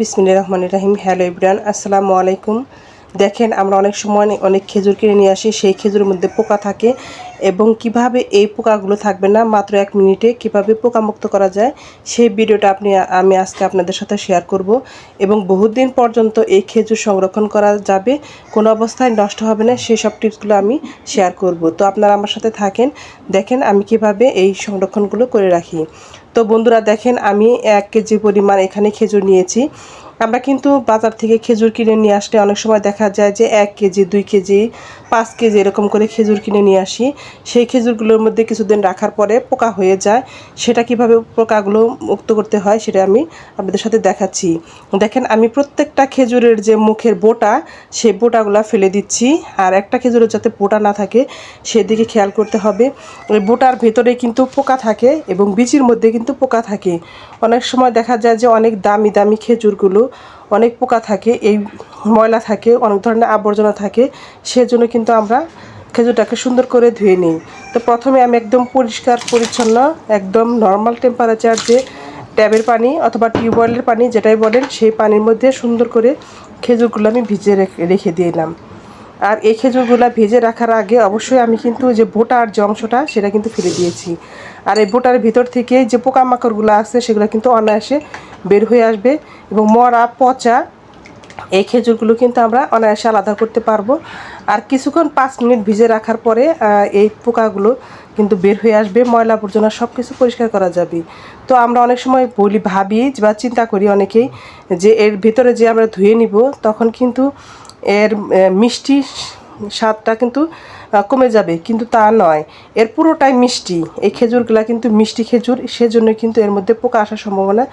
বিসমিল্লা রহমান রাহিম। Hello Ibran আসসালামু আলাইকুম। দেখেন, আমরা অনেক সময় অনেক খেজুর কিনে নিয়ে আসি, সেই খেজুরের মধ্যে পোকা থাকে এবং কীভাবে এই পোকাগুলো থাকবে না, মাত্র এক মিনিটে কীভাবে পোকামুক্ত করা যায়, সেই ভিডিওটা আপনি আমি আজকে আপনাদের সাথে শেয়ার করব এবং বহুদিন পর্যন্ত এই খেজুর সংরক্ষণ করা যাবে, কোনো অবস্থায় নষ্ট হবে না, সেই সব টিপসগুলো আমি শেয়ার করব। তো আপনারা আমার সাথে থাকেন, দেখেন আমি কীভাবে এই সংরক্ষণগুলো করে রাখি। তো বন্ধুরা দেখেন আমি এক কেজি পরিমাণ এখানে খেজুর নিয়েছি। আমরা কিন্তু বাজার থেকে খেজুর কিনে নিয়ে আসলে অনেক সময় দেখা যায় যে এক কেজি, দুই কেজি, পাঁচ কেজি এরকম করে খেজুর কিনে নিয়ে আসি। সেই খেজুরগুলোর মধ্যে কিছুদিন রাখার পরে পোকা হয়ে যায়। সেটা কীভাবে পোকাগুলো মুক্ত করতে হয় সেটা আমি আপনাদের সাথে দেখাচ্ছি। দেখেন, আমি প্রত্যেকটা খেজুরের যে মুখের বোটা, সেই বোটাগুলো ফেলে দিচ্ছি। আর একটা খেজুরের যাতে বোটা না থাকে, সেদিকে খেয়াল করতে হবে। ওই বোটার ভেতরে কিন্তু পোকা থাকে এবং বীজের মধ্যে কিন্তু পোকা থাকে। অনেক সময় দেখা যায় যে অনেক দামি দামি খেজুরগুলো অনেক পোকা থাকে, এই ময়লা থাকে, অনেক ধরনের আবর্জনা থাকে, সেজন্য কিন্তু আমরা খেজুরটাকে সুন্দর করে ধুয়ে নিই। তো প্রথমে আমি একদম পরিষ্কার, পরিচ্ছন্ন, একদম নর্মাল টেম্পারেচার যে ট্যাবের পানি অথবা টিউবওয়েলের পানি যেটাই বলেন, সেই পানির মধ্যে সুন্দর করে খেজুরগুলো আমি ভিজিয়ে রেখে দিলাম আর এই খেজুরগুলো ভেজে রাখার আগে অবশ্যই আমি কিন্তু যে বোটার যে অংশটা, সেটা কিন্তু ফেলে দিয়েছি। আর এই বোটার ভিতর থেকে যে পোকামাকড়গুলো আছে, সেগুলো কিন্তু অনায়াসে বের হয়ে আসবে এবং মরা, পচা এই খেজুরগুলো কিন্তু আমরা অনায়াসে আলাদা করতে পারব। আর কিছুক্ষণ পাঁচ মিনিট ভিজে রাখার পরে এই পোকাগুলো কিন্তু বের হয়ে আসবে, ময়লা আবর্জনা সব কিছু পরিষ্কার করা যাবে। তো আমরা অনেক সময় বলি, ভাবি বা চিন্তা করি অনেকেই যে এর ভিতরে যে আমরা ধুয়ে নিব, তখন কিন্তু এর মিষ্টি স্বাদটা কিন্তু কমে যাবে, কিন্তু তা নয়। এর পুরোটাই মিষ্টি। এই খেজুরগুলা কিন্তু মিষ্টি খেজুর, সেজন্য কিন্তু এর মধ্যে পোকা আসার সম্ভাবনা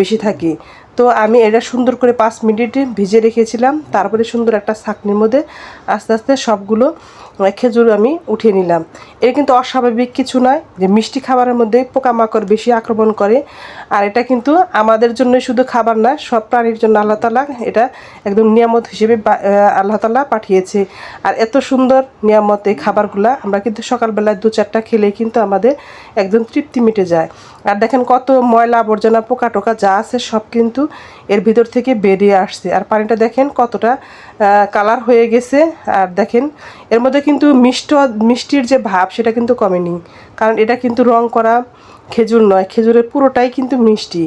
বেশি থাকে। তো আমি এটা সুন্দর করে পাঁচ মিনিট ভিজে রেখেছিলাম, তারপরে সুন্দর একটা ছাকনির মধ্যে আস্তে আস্তে সবগুলো খেজুর আমি উঠিয়ে নিলাম। এটা কিন্তু অস্বাভাবিক কিছু নয় যে মিষ্টি খাবারের মধ্যে পোকামাকড় বেশি আক্রমণ করে, আর এটা কিন্তু আমাদের জন্য শুধু খাবার না, সব প্রাণীর জন্য আল্লাহ তালা এটা একদম নিয়ামত হিসেবে আল্লাহ তালা পাঠিয়েছে। আর এত সুন্দর নিয়ামত এই খাবারগুলা, আমরা কিন্তু সকালবেলায় দু চারটা খেলে কিন্তু আমাদের একদম তৃপ্তি মিটে যায়। আর দেখেন কত ময়লা আবর্জনা পোকা টোকা যা আছে সব কিন্তু এর ভিতর থেকে বেরিয়ে আসছে। আর পানিটা দেখেন কতটা কালার হয়ে গেছে। আর দেখেন, এর মধ্যে কিন্তু মিষ্ট, মিষ্টির যে ভাব সেটা কিন্তু কমেনি। কারণ এটা কিন্তু রং করা খেজুর নয়, খেজুরের পুরোটাই কিন্তু মিষ্টি।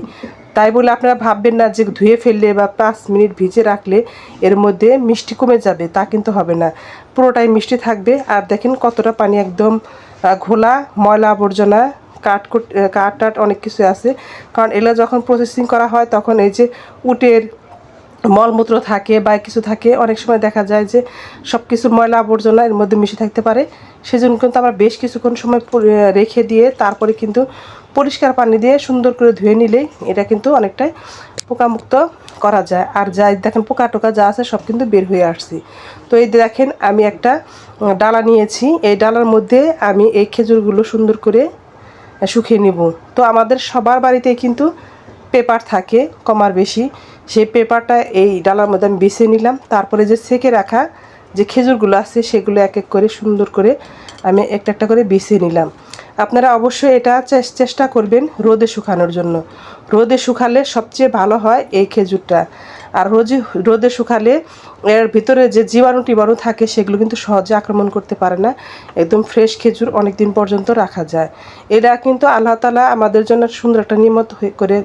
তাই বলে আপনারা ভাববেন না যে ধুয়ে ফেললে বা পাঁচ মিনিট ভিজে রাখলে এর মধ্যে মিষ্টি কমে যাবে, তা কিন্তু হবে না। পুরোটাই মিষ্টি থাকবে। আর দেখেন কতটা পানি একদম ঘোলা ময়লা আবর্জনা কাঠ কাঠ টাট অনেক কিছু আছে। কারণ এগুলো যখন প্রসেসিং করা হয়, তখন এই যে উটের মলমূত্র থাকে বা কিছু থাকে, অনেক সময় দেখা যায় যে সব কিছু ময়লা আবর্জনা এর মধ্যে মিশে থাকতে পারে। সেজন্য কিন্তু আমরা বেশ কিছুক্ষণ সময় রেখে দিয়ে তারপরে কিন্তু পরিষ্কার পানি দিয়ে সুন্দর করে ধুয়ে নিলেই এটা কিন্তু অনেকটাই পোকামুক্ত করা যায়। আর যা দেখেন পোকা টোকা যা আছে সব কিন্তু বের হয়ে আসছি। তো এই দেখেন আমি একটা ডালা নিয়েছি। এই ডালার মধ্যে আমি এই খেজুরগুলো সুন্দর করে শুকিয়ে নিব। তো আমাদের সবার বাড়িতে কিন্তু পেপার থাকে কমার বেশি। সেই পেপারটা এই ডালার মধ্যে আমি বেছে নিলাম। তারপরে যে সেকে রাখা যে খেজুরগুলো আছে, সেগুলো এক এক করে সুন্দর করে আমি একটা একটা করে বেছে নিলাম। আপনারা অবশ্যই এটা চেষ্টা করবেন রোদে শুকানোর জন্য। রোদে শুকালে সবচেয়ে ভালো হয় এই খেজুরটা। আর রোজে রোদে শুকালে এর ভিতরে যে জীবাণু টিবাণু থাকে, সেগুলো কিন্তু সহজে আক্রমণ করতে পারে না। একদম ফ্রেশ খেজুর অনেক দিন পর্যন্ত রাখা যায়। এটা কিন্তু আল্লাহ তালা আমাদের জন্য সুন্দর একটা নিয়মত করে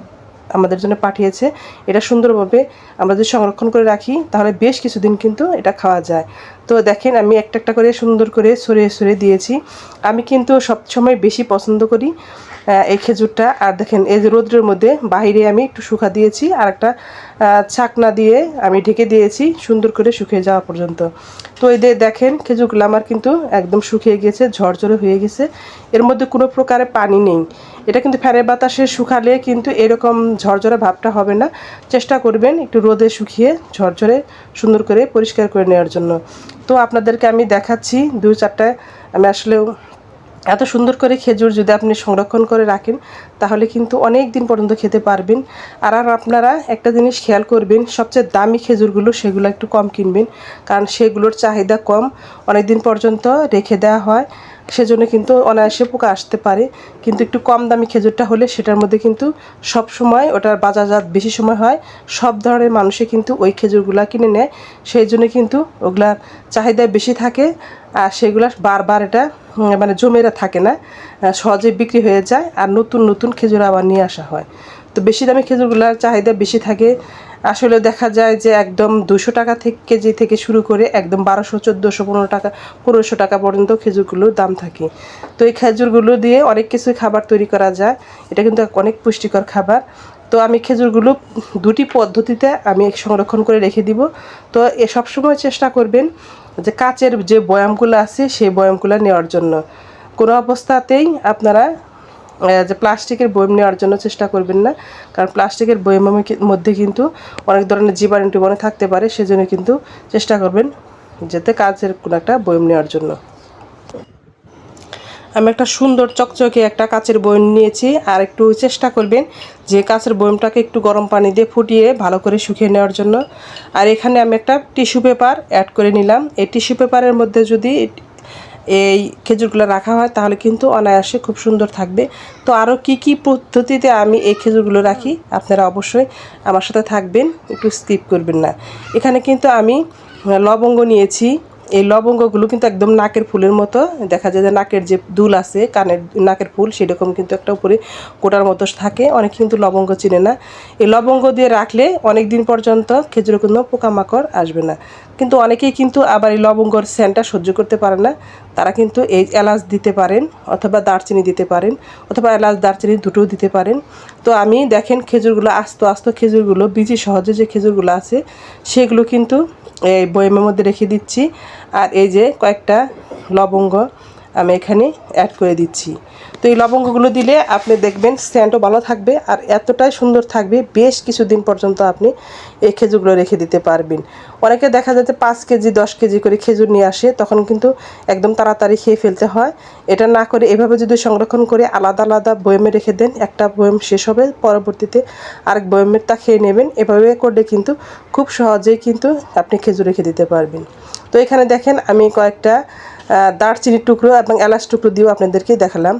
আমাদের জন্য পাঠিয়েছে। এটা সুন্দরভাবে আমরা যদি সংরক্ষণ করে রাখি, তাহলে বেশ কিছুদিন কিন্তু এটা খাওয়া যায়। তো দেখেন, আমি একটা একটা করে সুন্দর করে সরিয়ে সরিয়ে দিয়েছি। আমি কিন্তু সবসময় বেশি পছন্দ করি এই খেজুরটা। আর দেখেন, এই যে রোদ্রের মধ্যে বাহিরে আমি একটু শুকা দিয়েছি, আর একটা ছাকনা দিয়ে আমি ঢেকে দিয়েছি সুন্দর করে শুকিয়ে যাওয়া পর্যন্ত। তো এই দিয়ে দেখেন, খেজুরগুলো আমার কিন্তু একদম শুকিয়ে গেছে ঝরঝরে হয়ে গেছে এর মধ্যে কোনো প্রকারে পানি নেই। এটা কিন্তু ফ্যানের বাতাসে শুকালে কিন্তু এরকম ঝরঝরে ভাবটা হবে না। চেষ্টা করবেন একটু রোদে শুকিয়ে ঝরঝরে সুন্দর করে পরিষ্কার করে নেওয়ার জন্য। তো আপনাদেরকে আমি দেখাচ্ছি দু চারটা, আমি আসলে এত সুন্দর করে খেজুর যদি আপনি সংরক্ষণ করে রাখেন, তাহলে কিন্তু অনেক দিন পর্যন্ত খেতে পারবেন। আর আর আপনারা একটা জিনিস খেয়াল করবেন, সবচেয়ে দামি খেজুরগুলো সেগুলো একটু কম কিনবেন, কারণ সেগুলোর চাহিদা কম। অনেক দিন পর্যন্ত রেখে দেওয়া হয়। সেজন্য কিন্তু অনায়াসে পোকা আসতে পারে। কিন্তু একটু কম দামি খেজুরটা হলে সেটার মধ্যে কিন্তু সব সময় ওটার বাজারজাত বেশি সময় হয়। সব ধরনের মানুষে কিন্তু ওই খেজুরগুলা কিনে নেয়। সেই জন্য কিন্তু ওগুলার চাহিদা বেশি থাকে আর সেগুলা বারবার এটা মানে জমেরা থাকে না সহজে বিক্রি হয়ে যায় আর নতুন নতুন খেজুর আবার নিয়ে আসা হয়। তো বেশি দামি খেজুরগুলোর চাহিদা বেশি থাকে। আসলে দেখা যায় যে একদম দুশো টাকা থেকে কেজি থেকে শুরু করে একদম বারোশো, চোদ্দোশো, পনেরো টাকা, পনেরোশো টাকা পর্যন্ত খেজুরগুলোর দাম থাকে। তো এই খেজুরগুলো দিয়ে অনেক কিছু খাবার তৈরি করা যায়। এটা কিন্তু অনেক পুষ্টিকর খাবার। তো আমি খেজুরগুলো দুটি পদ্ধতিতে আমি সংরক্ষণ করে রেখে দিব। তো এ সবসময় চেষ্টা করবেন যে কাচের যে বয়ামগুলো আছে, সেই বয়ামগুলো নেওয়ার জন্য। কোনো অবস্থাতেই আপনারা যে প্লাস্টিকের বয়ম নেওয়ার জন্য চেষ্টা করবেন না। কারণ প্লাস্টিকের বয়মের মধ্যে কিন্তু অনেক ধরনের জীবাণু টিবাণু থাকতে পারে, সেজন্য কিন্তু চেষ্টা করবেন যাতে কাজের কোনো একটা বয়ম নেওয়ার জন্য। আমি একটা সুন্দর চকচকে একটা কাচের বয়ম নিয়েছি, আর একটু চেষ্টা করবেন যে কাচের বয়মটাকে একটু গরম পানি দিয়ে ফুটিয়ে ভালো করে শুকিয়ে নেওয়ার জন্য। আর এখানে আমি একটা টিস্যু পেপার অ্যাড করে নিলাম। এই টিস্যু পেপারের মধ্যে যদি এই খেজুরগুলো রাখা হয়, তাহলে কিন্তু অনায়াসে খুব সুন্দর থাকবে। তো আরও কি কি পদ্ধতিতে আমি এই খেজুরগুলো রাখি, আপনারা অবশ্যই আমার সাথে থাকবেন, একটু স্কিপ করবেন না। এখানে কিন্তু আমি লবঙ্গ নিয়েছি এই লবঙ্গগুলো কিন্তু একদম নাকের ফুলের মতো। দেখা যায় যে নাকের যে দুল আছে, কানের, নাকের ফুল, সেরকম কিন্তু একটা উপরে কোটার মতো থাকে। অনেক কিন্তু লবঙ্গ চিনে না। এই লবঙ্গ দিয়ে রাখলে অনেক দিন পর্যন্ত খেজুরে কোনো পোকামাকড় আসবে না। কিন্তু অনেকেই কিন্তু আবার এই লবঙ্গর স্যানটা সহ্য করতে পারে না। তারা কিন্তু এই এলাচ দিতে পারেন অথবা দারচিনি দিতে পারেন অথবা এলাচ, দারচিনি দুটোও দিতে পারেন। তো আমি দেখেন খেজুরগুলো, আস্ত আস্ত খেজুরগুলো, বিচি সহজে যে খেজুরগুলো আছে, সেগুলো কিন্তু এই বয়মের মধ্যে রেখে দিচ্ছি। আর এই যে কয়েকটা লবঙ্গ আমি এখানে অ্যাড করে দিচ্ছি। তো এই লবঙ্গগুলো দিলে আপনি দেখবেন স্ট্যান্ডও ভালো থাকবে আর এতটাই সুন্দর থাকবে, বেশ কিছুদিন পর্যন্ত আপনি এই খেজুরগুলো রেখে দিতে পারবেন। অনেকে দেখা যাচ্ছে পাঁচ কেজি, দশ কেজি করে খেজুর নিয়ে আসে, তখন কিন্তু একদম তাড়াতাড়ি খেয়ে ফেলতে হয়। এটা না করে এভাবে যদি সংরক্ষণ করে আলাদা আলাদা বয়মে রেখে দেন, একটা বয়ম শেষ হবে, পরবর্তীতে আরেক বয়মের তা খেয়ে নেবেন। এভাবে করলে কিন্তু খুব সহজেই কিন্তু আপনি খেজুর রেখে দিতে পারবেন। তো এখানে দেখেন আমি কয়েকটা দারচিনির টুকরো এবং এলাচ টুকরো দিয়েও আপনাদেরকে দেখালাম।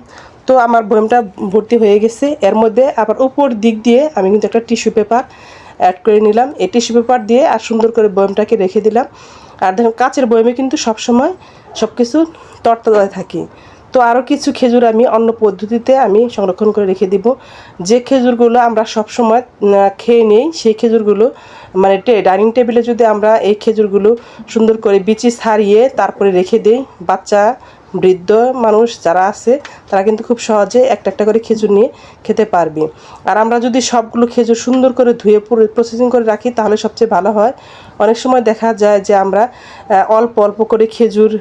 তো আমার বয়মটা ভর্তি হয়ে গেছে। এর মধ্যে আবার উপর দিক দিয়ে আমি কিন্তু একটা টিস্যু পেপার অ্যাড করে নিলাম। এই টিস্যু পেপার দিয়ে আর সুন্দর করে বয়মটাকে রেখে দিলাম। আর দেখুন, কাচের বয়মে কিন্তু সবসময় সব কিছু তরতাজায় থাকে। তো আরও কিছু খেজুর আমি অন্য পদ্ধতিতে আমি সংরক্ষণ করে রেখে দিব। যে খেজুরগুলো আমরা সবসময় খেয়ে নেই, সেই খেজুরগুলো মানে ডাইনিং টেবিলে যদি আমরা এই খেজুরগুলো সুন্দর করে বিচি ছাড়িয়ে তারপরে রেখে দিই, বাচ্চা বৃদ্ধ মানুষ যারা আছে, তারা কিন্তু খুব সহজে একটা একটা করে খেজুর নিয়ে খেতে পারবে। আর আমরা যদি সবগুলো খেজুর সুন্দর করে ধুয়ে পুরো প্রসেসিং করে রাখি, তাহলে সবচেয়ে ভালো হয়। অনেক সময় দেখা যায় যে আমরা অল্প অল্প করে খেজুর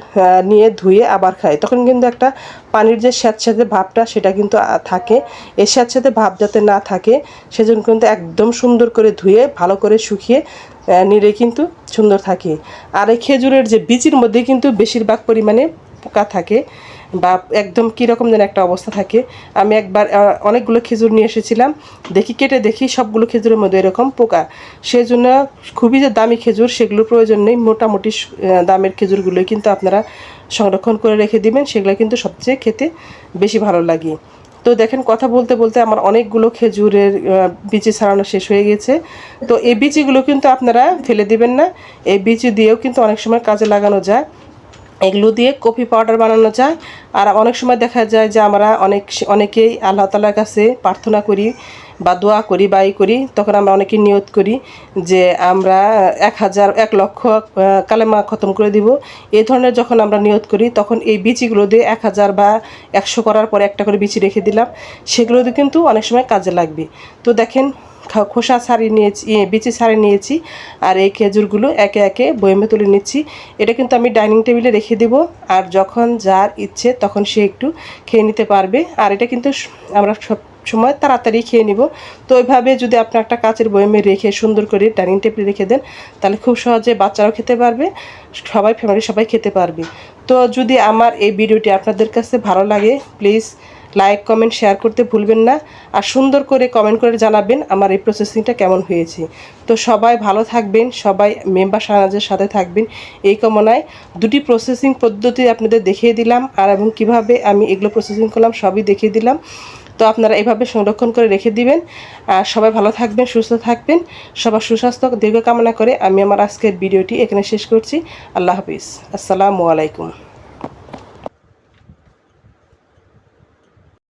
নিয়ে ধুয়ে আবার খাই। তখন কিন্তু একটা পানির যে স্যাঁতস্যাঁতে ভাবটা সেটা কিন্তু থাকে। এই স্যাঁতস্যাঁতে ভাব যাতে না থাকে, সেজন্য কিন্তু একদম সুন্দর করে ধুয়ে, ভালো করে শুকিয়ে নিলে কিন্তু সুন্দর থাকে। আর এই খেজুরের যে বীজের মধ্যে কিন্তু বেশিরভাগ পরিমাণে পোকা থাকে বা একদম কীরকম যেন একটা অবস্থা থাকে। আমি একবার অনেকগুলো খেজুর নিয়ে এসেছিলাম। দেখি কেটে দেখি সবগুলো খেজুরের মধ্যে এরকম পোকা। সেই জন্য খুবই যে দামি খেজুর, সেগুলোর প্রয়োজন নেই। মোটামুটি দামের খেজুরগুলোই কিন্তু আপনারা সংরক্ষণ করে রেখে দিবেন। সেগুলো কিন্তু সবচেয়ে খেতে বেশি ভালো লাগে। তো দেখেন, কথা বলতে বলতে আমার অনেকগুলো খেজুরের বিচি ছাড়ানো শেষ হয়ে গেছে। তো এই বিচিগুলো কিন্তু আপনারা ফেলে দিবেন না। এই বিচি দিয়েও কিন্তু অনেক সময় কাজে লাগানো যায়। এগুলো দিয়ে কফি পাউডার বানানো যায়। আর অনেক সময় দেখা যায় যে আমরা অনেক অনেকেই আল্লাহ তালার কাছে প্রার্থনা করি বা দোয়া করি বা ই করি, তখন আমরা অনেকে নিয়ত করি যে আমরা এক হাজার, এক লক্ষ কালেমা খতম করে দিব। এই ধরনের যখন আমরা নিয়ত করি, তখন এই বিচিগুলো দিয়ে এক হাজার বা একশো করার পরে একটা করে বিচি রেখে দিলাম। সেগুলো দিয়ে কিন্তু অনেক সময় কাজে লাগবে। তো দেখেন খোসা ছাড়িয়ে নিয়েছি বিচি ছাড়িয়ে নিয়েছি, আর এই খেজুরগুলো একে একে বয়মে তুলে নিচ্ছি। এটা কিন্তু আমি ডাইনিং টেবিলে রেখে দেব, আর যখন যার ইচ্ছে তখন সে একটু খেয়ে নিতে পারবে। আর এটা কিন্তু আমরা সব সময় তাড়াতাড়ি খেয়ে নিব। তো ওইভাবে যদি আপনি একটা কাচের বয়মে রেখে সুন্দর করে ডাইনিং টেবিলে রেখে দেন, তাহলে খুব সহজে বাচ্চারাও খেতে পারবে, সবাই ফ্যামিলি সবাই খেতে পারবে। তো যদি আমার এই ভিডিওটি আপনাদের কাছে ভালো লাগে, প্লিজ লাইক কমেন্ট শেয়ার করতে ভুলবেন না। আর সুন্দর করে কমেন্ট করে জানাবেন আমার এই প্রসেসিংটা কেমন হয়েছে। তো সবাই ভালো থাকবেন, সবাই মেম্বার সানাজের সাথে থাকবেন এই কামনায়। দুটি প্রসেসিং পদ্ধতি আপনাদের দেখিয়ে দিলাম আর এবং কীভাবে আমি এগুলো প্রসেসিং করলাম সবই দেখিয়ে দিলাম। তো আপনারা এভাবে সংরক্ষণ করে রেখে দিবেন। আর সবাই ভালো থাকবেন, সুস্থ থাকবেন। সবার সুস্বাস্থ্য, দীর্ঘ কামনা করে আমি আমার আজকের ভিডিওটি এখানে শেষ করছি। আল্লাহ হাফিজ। আসসালামু আলাইকুম।